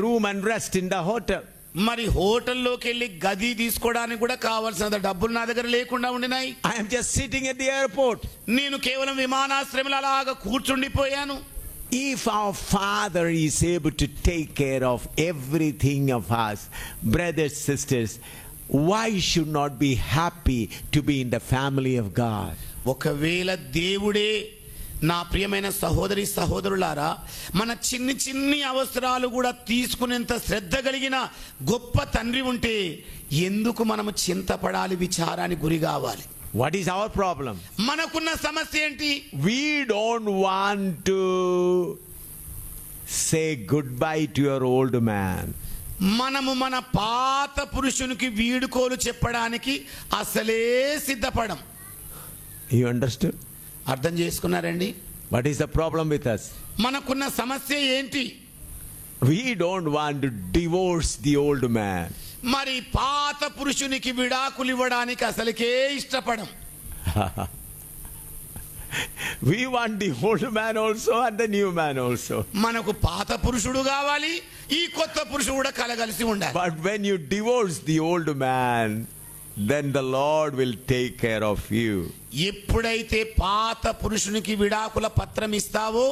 room and rest in the hotel. మరి హోటల్లోకి వెళ్ళి గది తీసుకోవడానికి కూడా కావాల్సిన డబ్బులు నా దగ్గర లేకుండా ఉండినాయి I am just sitting at the airport. నేను కేవలం విమానాశ్రయంలో అలాగా కూర్చుండిపోయాను If our Father is able to take care of everything of us, brothers, sisters, why should not be happy to be in the family of God? ఒకవేళ దేవుడే నా ప్రియమైన సహోదరి సహోదరులారా మన చిన్ని చిన్ని అవసరాలు కూడా తీసుకునేంత శ్రద్ధ కలిగిన గొప్ప తండ్రి ఉంటే ఎందుకు మనము చింతపడాలి విచారానికి గురి కావాలి What is our problem? మనకున్న సమస్య ఏంటి We don't want to say goodbye to your old man. మనము మన పాత పురుషునికి వీడుకోలు చెప్పడానికి అసలే సిద్ధపడం You understood? అర్థం చేసుకున్నారండి What is the problem with us? మనకున్న సమస్య ఏంటి don't want to divorce the old man. మరి పాత పురుషునికి విడాకులు ఇవ్వడానికి అసలుకే ఇష్టపడం We want the old man also and the new man also. మనకు పాత పురుషుడు కావాలి ఈ కొత్త పురుషుడు కూడా కలగలిసి ఉండాలి But when you divorce the old man, then the Lord will take care of you. ఎప్పుడైతే పాత పురుషునికి విడాకుల పత్రం ఇస్తావో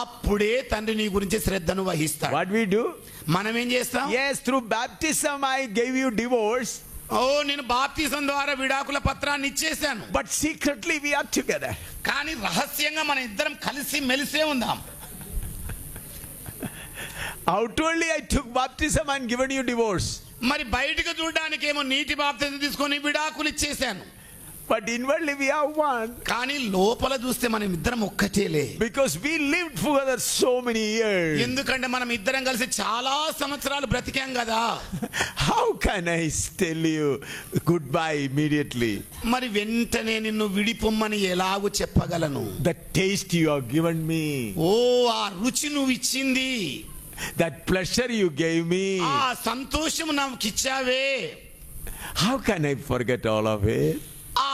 అప్పుడే తండ్రి నీ గురించి శ్రద్ధను వహిస్తాడు What we do? మనం ఏం చేస్తాం Yes, through baptism I gave you divorce, ఓ నేను బాప్తిజం ద్వారా విడాకుల పత్రాన్ని ఇచ్చేశాను but secretly we are together. కానీ రహస్యంగా మన ఇద్దరం కలిసి మెలిసే ఉందాం Outwardly I took baptism and given you divorce. మరి బయటకు చూడడానికి ఏమో నీటి బాప్తిజం తీసుకొని విడాకులు ఇచ్చేశాను But inwardly we are one. కానీ లోపల చూస్తే మనం ఇద్దరం ఒక్కటేలే Because we lived together so many years. ఎందుకంటే మనం ఇద్దరం కలిసి చాలా సంవత్సరాలు బ్రతికాం కదా How can I tell you goodbye immediately? మరి వెంటనే నిన్ను విడిపొమ్మని ఎలాగూ చెప్పగలను The taste you have given me, ఓ ఆ రుచి నువ్వు ఇచ్చింది that pleasure you gave me. ఆ సంతోషం నాకు ఇచ్చావే How can I forget all of it? ఆ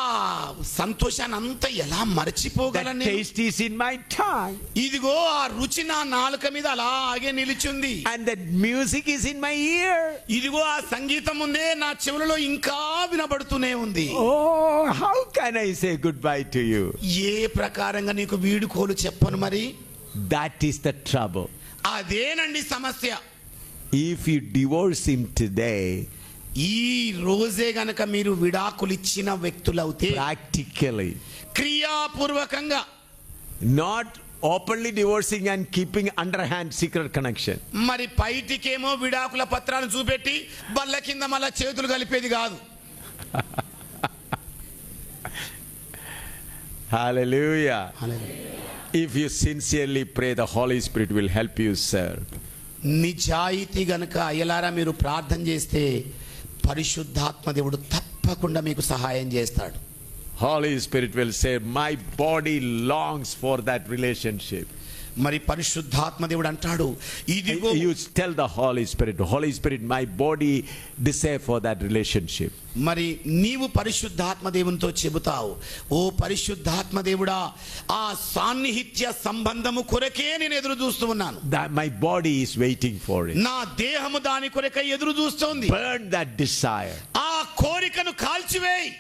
సంతోషాన్ని అంతా ఎలా మర్చిపోగలను taste is in my tongue. ఇదిగో ఆ రుచి నా నాలుక మీద అలాగే నిలిచింది And that music is in my ear. ఇదిగో ఆ సంగీతం ఉందే నా చెవులలో ఇంకా వినబడుతూనే ఉంది Oh, how can I say goodbye to you? ఏ ప్రకారంగా నీకు వీడుకోలు చెప్పను మరి That is the trouble. అదేనండి సమస్య if you divorce him today ఈ రోజే గనక మీరు విడాకులు ఇచ్చిన వ్యక్తులు అవుతే practically క్రియాపూర్వకంగా not openly divorcing and keeping under hand secret connection మరి పైటికేమో విడాకుల పత్రాలు చూపెట్టి బల్ల కింద మళ్ళా చేతులు కలిపేది కాదు Hallelujah. Hallelujah. If you sincerely pray the Holy Spirit will help you sir నిజాయితీ గనక అయ్యలారా మీరు ప్రార్థన చేస్తే పరిశుద్ధాత్మ దేవుడు తప్పకుండా మీకు సహాయం చేస్తాడు. Holy spirit will say my body longs for that relationship మరి పరిశుద్ధాత్మ దేవుడు అంటాడు ఇది tell the holy spirit holy spirit my body desire for that relationship మరి నీవు పరిశుద్ధాత్మ దేవునితో చెబుతావు ఓ పరిశుద్ధాత్మ దేవుడా ఆ సాన్నిహిత్య సంబంధము కొరకే నేను ఎదురు చూస్తూ ఉన్నాను. My body is waiting for నా దేహము దాని కొరకై ఎదురు చూస్తుంది. బర్న్ దట్ డిసైర్ ఆ కోరికను కాల్చివేయి.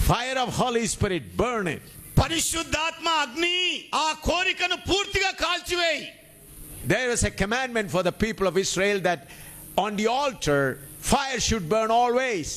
Fire of holy spirit burn it పరిశుద్ధాత్మ అగ్ని ఆ కోరికను పూర్తిగా కాల్చివేయి There was a commandment for the people of Israel that on the altar, fire should burn always.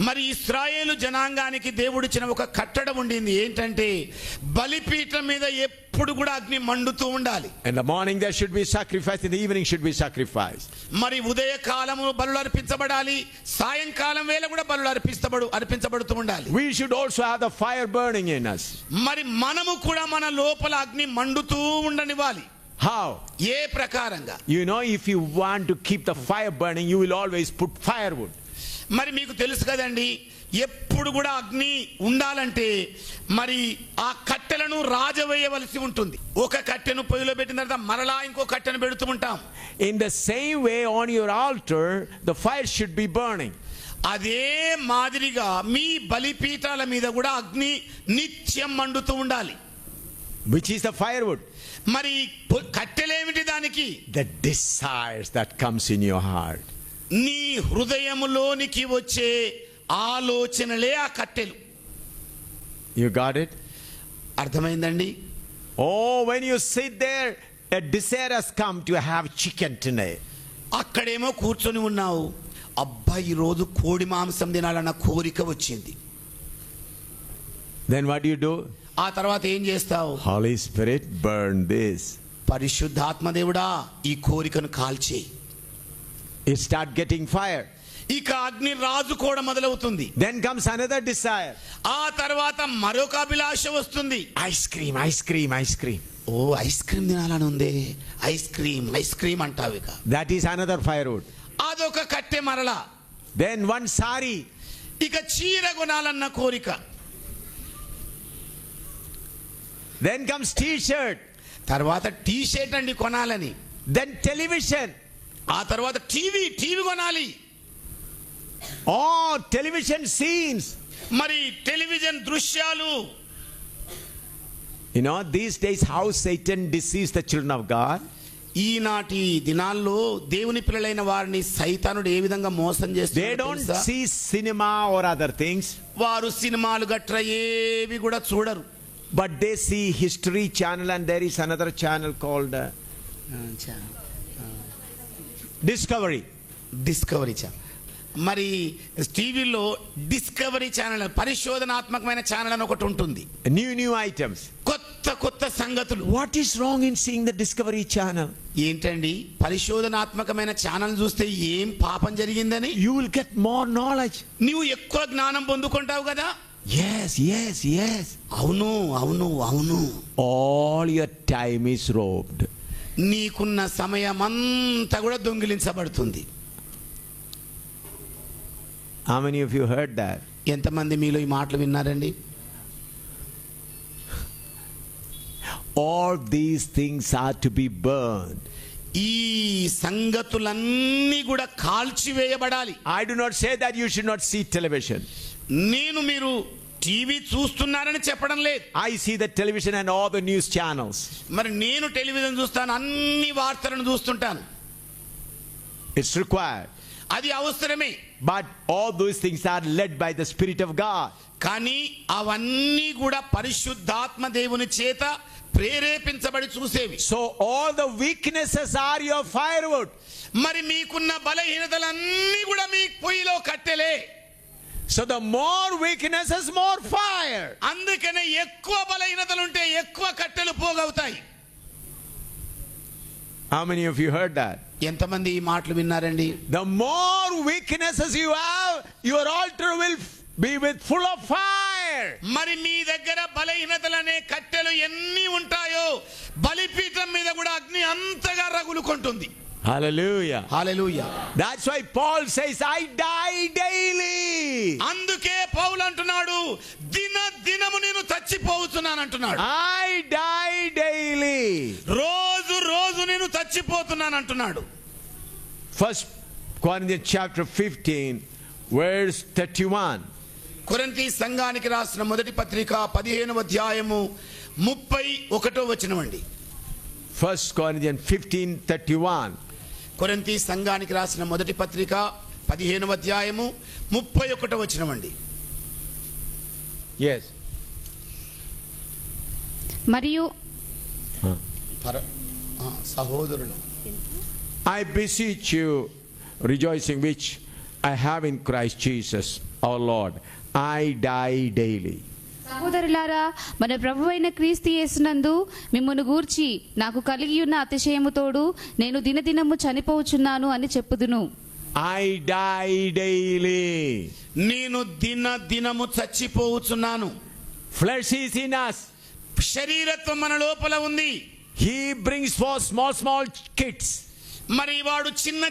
మరి ఇస్రాయేలు జనాంగానికి దేవుడిచ్చిన ఒక కట్టడం ఉండింది. ఏంటంటే బలిపీఠం మీద ఎప్పుడు కూడా అగ్ని మండుతూ ఉండాలి. Morning should be sacrifice evening should be sacrifice మరి ఉదయ కాలము బలు అర్పించబడాలి సాయంకాలం వేళ కూడా బలు అర్పించబడు అర్పించబడుతూ ఉండాలి. We should also have the fire burning in us. మరి మనము కూడా మన లోపల అగ్ని మండుతూ ఉండనివ్వాలి. హౌ ఏ ప్రకారంగా? You know if you want to keep the fire burning you will always put firewood మరి మీకు తెలుసు కదండి ఎప్పుడు కూడా అగ్ని ఉండాలంటే మరి ఆ కట్టెలను రాజవేయవలసి ఉంటుంది ఒక కట్టెను పొయ్యిలో పెట్టిన తర్వాత మరలా ఇంకో కట్టెను పెడుతూ ఉంటాం In the same way, on your altar, the fire should be burning. అదే మాదిరిగా మీ బలిపీఠాల మీద కూడా అగ్ని నిత్యం మండుతూ ఉండాలి Which is the firewood? మరి పొ- కట్టెలేమిటి దానికి The desires that comes in your heart. నీ హృదయములోనికి వచ్చే ఆలోచనలే ఆ కట్టెలు. యు గాట్ ఇట్ అర్థమైందండి? ఓ when you sit there a desire has come to have chicken టునే అక్కడేమో కూర్చొని ఉన్నావు. అబ్బాయి రోజు కోడి మాంసం తినాలన్న కోరిక వచ్చింది. దెన్ వాట్ యు డు ఆ తర్వాత ఏం చేస్తావు? హాలీ స్పిరిట్ బర్న్ దిస్ పరిశుద్ధాత్మ దేవుడా ఈ కోరికను కాల్చేయి. ఇట్ స్టార్ట్ గెటింగ్ ఫైర్ ఇక అగ్ని రాజు కూడా మొదలవుతుంది. దెన్ కమ్స్ అనదర్ డిసైర్ ఆ తర్వాత మరొక అభిలాష వస్తుంది. Ice cream ice cream ice cream oh ice cream తినాలని ఉంది. ఐస్ క్రీమ్ ఐస్ క్రీమ్ అంటావు ఇక. That is another firewood అదొక కట్టె మరల. దెన్ వన్ సారీ ఇక చీర కొనాలన్న కోరిక. దెన్ కమ్స్ టీ షర్ట్ తర్వాత టీషర్ట్ అండి కొనాలని. దెన్ టెలివిజన్ ఆ తర్వాత టీవీ టీవీ కొనాలి. ఆ టెలివిజన్ సీన్స్ మరి టెలివిజన్ దృశ్యాలు. You know these days house eight disease the children of God ఈనాటి దినాల్లో దేవుని పిల్లలైన వారిని సైతానుడు ఏ విధంగా మోసం చేస్తే they don't see cinema or other things వారు సినిమాలు గట్ర ఏవి కూడా చూడరు. But they see history channel and there is another channel called channel discovery discovery channel మరి టీవీలో డిస్కవరీ ఛానల్ పరిశోధనాత్మకమైన ఛానల్ అని ఒకటి ఉంటుంది. న్యూ న్యూ ఐటమ్స్ కొత్త కొత్త సంగతులు. What is wrong in seeing the discovery channel ఏంటండి? పరిశోధనాత్మకమైన ఛానల్ చూస్తే ఏం పాపం జరిగిందని? You will get more knowledge నీవు ఎక్కువ జ్ఞానం పొందుకుంటావు కదా? ఎస్ ఎస్ ఎస్ అవును అవును అవును. All your time is robbed నీకున్న సమయం అంతా కూడా దొంగిలించబడుతుంది. ఎంతమంది మీలో ఈ మాటలు విన్నారండి? All these things are to be burn ఈ సంగతులన్నీ కూడా కాల్చివేయబడాలి. I do not say that you should not see television నేను మీరు టీవీ చూస్తున్నారని చెప్పడం లేదు. I see the television and all the news channels మరి నేను టెలివిజన్ చూస్తాను అన్ని వార్తలను చూస్తుంటాను. ఇట్స్ రిక్వైర్డ్ అది అవసరమే. But all those things are led by the spirit of God కానీ అవన్నీ కూడా పరిశుద్ధాత్మ దేవుని చేత ప్రేరేపించబడి చూసేవి. So all the weaknesses are your firewood మరి మీకున్న బలహీనతలన్నీ కూడా మీ పొయ్యిలో కట్టెలే. So the more weaknesses, more fire. అందుకనే ఎక్కువ బలహీనతలుంటే ఎక్కువ కట్టెలు పోగవుతాయి How many of you heard that? ఎంతమంది ఈ మాటలు విన్నారండి The more weaknesses you have, your altar will f- be with full of fire. మరి మీ దగ్గర బలహీనతలనే కట్టెలు ఎన్ని ఉంటాయో బలిపీఠం మీద కూడా అగ్ని అంతగా రగులుకుంటుంది Hallelujah. Hallelujah That's why Paul says, I die daily. అందుకే పౌలు అంటున్నాడు దిన దినము నేను చచ్చిపోతున్నాను అంటున్నాడు I die daily. రోజు రోజు నేను చచ్చిపోతున్నాను అంటున్నాడు First Corinthians chapter 15, verse 31. కొరంతి సంఘానికి రాసిన మొదటి పత్రిక పదిహేను అధ్యాయము ముప్పై ఒకటో వచనమండి First Corinthians 15, 31. కొరంతి సంఘానికి రాసిన మొదటి పత్రిక పదిహేను అధ్యాయము ముప్పై ఒకటో వచ్చిన మరియు సహోదరుడు. I beseech you rejoicing which I have in Christ Jesus our Lord I die daily సహోదరులారా మన ప్రభు అయిన క్రీస్తు యేసునందు మిమ్మల్ని గూర్చి నాకు కలిగి ఉన్న అతిశయముతోడు నేను దినదినము చనిపోవచ్చున్నాను అని చెప్పుదును I die daily. నేను దిన దినము చచ్చిపోవచ్చున్నాను Flesh is in us. శరీరత్వం మన లోపల ఉంది He brings forth small, small kids. మరి వాడు చిన్న